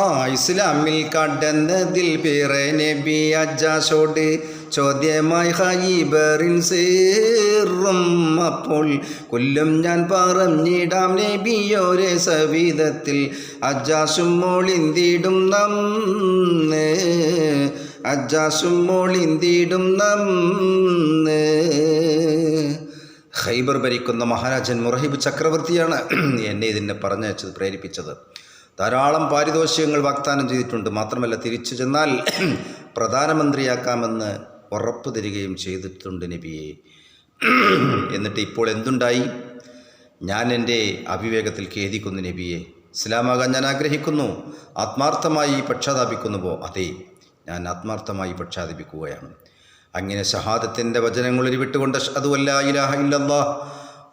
ആ ഇസ്ലാമിൽ കടന്നതിൽ പിറ നബി അജാസോട് ചോദ്യമായി ഹൈബറിൻ സേറും. അപ്പോൾ കൊല്ലും ഞാൻ പറഞ്ഞിടാം നബിയോരെ സവിധത്തിൽ അജാസും മോളിന്തിടും നം അജാസും മോളിന്തിടും നം ഹൈബർ ഭരിക്കുന്ന മഹാരാജൻ മുറഹിബ് ചക്രവർത്തിയാണ് എന്നെ ഇതിനെ പറഞ്ഞയച്ചത് പ്രേരിപ്പിച്ചത്. ധാരാളം പാരിതോഷികങ്ങൾ വാഗ്ദാനം ചെയ്തിട്ടുണ്ട്. മാത്രമല്ല തിരിച്ചു ചെന്നാൽ പ്രധാനമന്ത്രിയാക്കാമെന്ന് ഉറപ്പ് തരികയും ചെയ്തിട്ടുണ്ട് നബിയെ. എന്നിട്ട് ഇപ്പോൾ എന്തുണ്ടായി? ഞാൻ എന്റെ അവിവേകത്തിൽ ഖേദിക്കുന്നു നബിയെ. ഇസ്ലാമാകാൻ ഞാൻ ആഗ്രഹിക്കുന്നു. ആത്മാർത്ഥമായി പക്ഷാതാപിക്കുന്നുവോ? അതെ ഞാൻ ആത്മാർത്ഥമായി പക്ഷാതപിക്കുകയാണ്. അങ്ങനെ ഷഹാദത്തിന്റെ വചനങ്ങൾ ഉരുവിട്ടുകൊണ്ട് അതുമല്ല ഇലാഹ ഇല്ലല്ലാ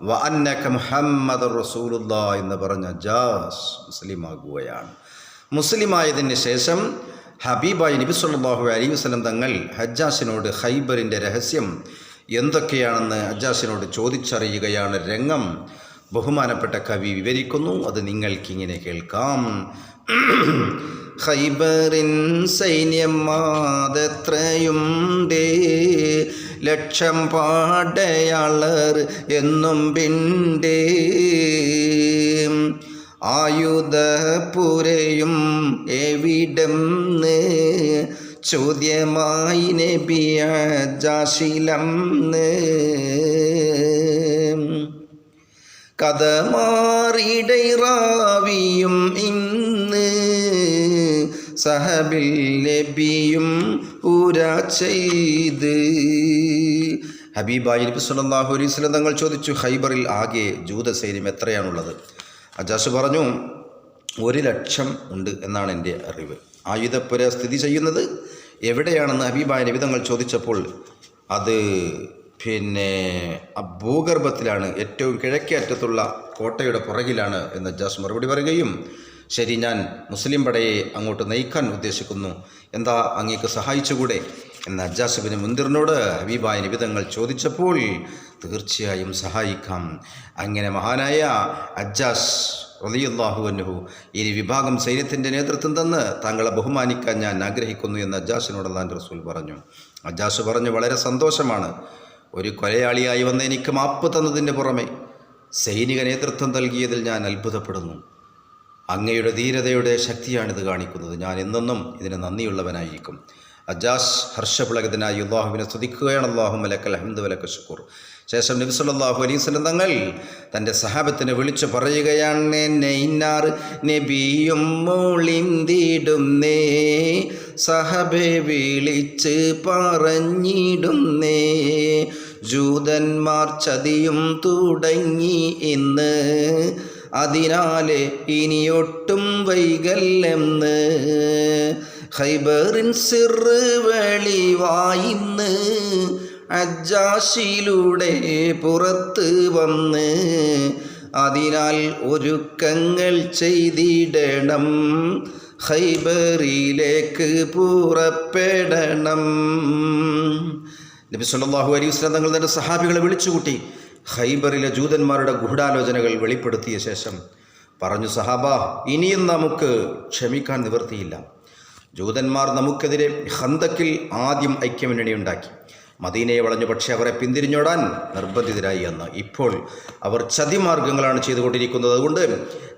മുഹമ്മദ് റസൂലുള്ള എന്ന് പറഞ്ഞ ജാസ് മുസ്ലിമാകുകയാണ്. മുസ്ലിമായതിന് ശേഷം ഹബീബായി നബി സല്ലല്ലാഹു അലൈഹി വസല്ലം തങ്ങൾ ഹജ്ജാസിനോട് ഹൈബറിന്റെ രഹസ്യം എന്തൊക്കെയാണെന്ന് ഹജ്ജാസിനോട് ചോദിച്ചറിയുകയാണ്. രംഗം ബഹുമാനപ്പെട്ട കവി വിവരിക്കുന്നു. അത് നിങ്ങൾക്കിങ്ങനെ കേൾക്കാം. ഹൈബറിൻ സൈന്യം മാതെത്രയുണ്ടേ ലക്ഷം പാടയാളർ എന്നും പിണ്ടേ. ആയുധപുരയും എവിടം ചോദ്യമായി നബിയ ജാശിലം കഥ മാറിടൈറാവിയും സഹബിൽ നബിയും ഊരാ ചെയ്ത്. ഹബീബായി നബി അലൈഹി വസല്ലം തങ്ങൾ ചോദിച്ചു ഹൈബറിൽ ആകെ ജൂതസൈന്യം എത്രയാണുള്ളത്? അജാസ് പറഞ്ഞു ഒരു ലക്ഷം ഉണ്ട് എന്നാണ് എന്റെ അറിവ്. ആയുധപ്പുര സ്ഥിതി ചെയ്യുന്നത് എവിടെയാണെന്ന് ഹബീബായ നബി തങ്ങൾ ചോദിച്ചപ്പോൾ അത് പിന്നെ ഭൂഗർഭത്തിലാണ്. ഏറ്റവും കിഴക്കേ അറ്റത്തുള്ള കോട്ടയുടെ പുറകിലാണ്. എന്ന് അജാസ് മറുപടി പറയുകയും ശരി ഞാൻ മുസ്ലിം പടയെ അങ്ങോട്ട് നയിക്കാൻ ഉദ്ദേശിക്കുന്നു. എന്താ അങ്ങേക്ക് സഹായിച്ചുകൂടെ? എന്ന് അജാസുബിന് മുന്തിറിനോട് ഹബീബായ നിബിതങ്ങൾ ചോദിച്ചപ്പോൾ തീർച്ചയായും സഹായിക്കാം. അങ്ങനെ മഹാനായ അജാസ് റലിയുല്ലാഹു അനുഹു ഈ വിഭാഗം സൈന്യത്തിന്റെ നേതൃത്വം തന്ന് താങ്കളെ ബഹുമാനിക്കാൻ ഞാൻ ആഗ്രഹിക്കുന്നു എന്ന് അജാസിനോട് അള്ളാൻ റസൂൽ പറഞ്ഞു. അജാസ് പറഞ്ഞു വളരെ സന്തോഷമാണ്. ഒരു കൊലയാളിയായി വന്ന് എനിക്ക് മാപ്പ് തന്നതിന്റെ പുറമെ സൈനിക നേതൃത്വം നൽകിയതിൽ ഞാൻ അത്ഭുതപ്പെടുന്നു. അങ്ങയുടെ ധീരതയുടെ ശക്തിയാണിത് കാണിക്കുന്നത്. ഞാൻ എന്നെന്നും ഇതിന് നന്ദിയുള്ളവനായിരിക്കും. അജാസ് ഹർഷപുളകത്തിനായി അള്ളാഹുവിനെ സ്തുതിക്കുകയാണ്. അള്ളാഹു മലക്കൽ അഹമ്മദ് വലക്ക ഷുക്കൂർ ശേഷം നബി സല്ലല്ലാഹു അലൈഹി വസല്ലം തങ്ങൾ തന്റെ സഹാബത്തിനെ വിളിച്ചു പറയുകയാണ് നെയ്നാർ നബിയും മൂളിന്തിടുന്നേ സഹബെ വിളിച്ച് പറഞ്ഞിടുന്നേ ജൂതന്മാർ ചതിയും തുടങ്ങി ഇന്ന് അതിനാലെ ഇനിയൊട്ടും വൈകല്ലെന്ന് ഹൈബറിൻ സിറ് വെളിവായിന്ന് അജാശിലൂടെ പുറത്ത് വന്ന് അതിനാൽ ഒരുക്കങ്ങൾ ചെയ്തിടണം ഹൈബറിയിലേക്ക് പുറപ്പെടണം. നബി സല്ലല്ലാഹു അലൈഹി വസല്ലം തങ്ങൾ തന്റെ സഹാബികളെ വിളിച്ചുകൂട്ടി ഹൈബറിലെ ജൂതന്മാരുടെ ഗൂഢാലോചനകൾ വെളിപ്പെടുത്തിയ ശേഷം പറഞ്ഞു സഹാബ ഇനിയും നമുക്ക് ക്ഷമിക്കാൻ നിവൃത്തിയില്ല. ജൂതന്മാർ നമുക്കെതിരെ ഹന്തക്കിൽ ആദ്യം ഐക്യമുന്നണി ഉണ്ടാക്കി മദീനയെ വളഞ്ഞു പക്ഷേ അവരെ പിന്തിരിഞ്ഞോടാൻ നിർബന്ധിതരായി എന്ന് ഇപ്പോൾ അവർ ചതിമാർഗങ്ങളാണ് ചെയ്തുകൊണ്ടിരിക്കുന്നത്. അതുകൊണ്ട്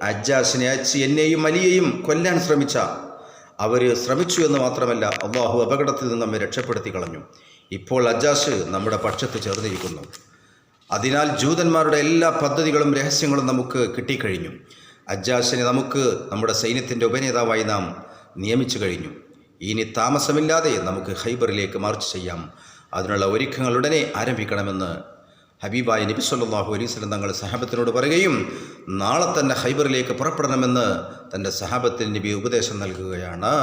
അജാസിനെ അച്ചി എന്നെയും അലിയെയും കൊല്ലാൻ ശ്രമിച്ച അവർ ശ്രമിച്ചു എന്ന് മാത്രമല്ല അള്ളാഹു അപകടത്തിൽ നിന്ന് നമ്മെ രക്ഷപ്പെടുത്തി കളഞ്ഞു. ഇപ്പോൾ അജാസ് നമ്മുടെ പക്ഷത്ത് ചേർന്നിരിക്കുന്നു. അതിനാൽ ജൂതന്മാരുടെ എല്ലാ പദ്ധതികളും രഹസ്യങ്ങളും നമുക്ക് കിട്ടിക്കഴിഞ്ഞു. അജാസിനെ നമുക്ക് നമ്മുടെ സൈന്യത്തിന്റെ ഉപനേതാവായി നാം നിയമിച്ചു കഴിഞ്ഞു. ഇനി താമസമില്ലാതെ നമുക്ക് ഹൈബറിലേക്ക് മാർച്ച് ചെയ്യാം. അതിനുള്ള ഒരുക്കങ്ങൾ ഉടനെ ആരംഭിക്കണമെന്ന് ഹബീബായ നബി സല്ലാഹു അലൈഹി വസല്ലം തങ്ങൾ സഹാബത്തിനോട് പറയുകയും നാളെ തന്നെ ഹൈബറിലേക്ക് പുറപ്പെടണമെന്ന് തന്റെ സഹാബത്തിന് നബി ഉപദേശം നൽകുകയാണ്.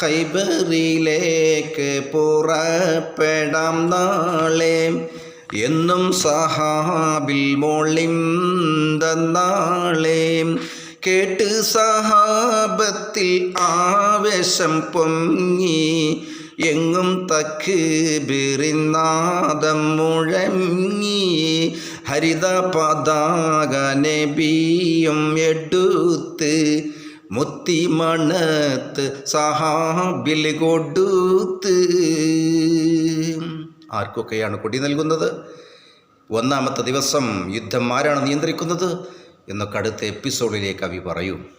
ഹൈബറിലേക്ക് പുറപ്പെടാം നാളെ. എന്നും സഹാബിൽ മോളിന്തന്നാളെ കേട്ട് സഹാബത്തിൽ ആവേശം പൊങ്ങി. എങ്ങും തക്ക് ബിറിനാദം മുഴങ്ങി. ഹരിത പതാക നബിയും എടുത്ത് മുത്തിമണത്ത് സഹാബിൽ കൊടുത്ത്. ആർക്കൊക്കെയാണ് കൊടി നൽകുന്നത്? ഒന്നാമത്തെ ദിവസം യുദ്ധം ആരാണ് നിയന്ത്രിക്കുന്നത്? എന്നൊക്കെ അടുത്ത എപ്പിസോഡിലേക്ക് അവി പറയും.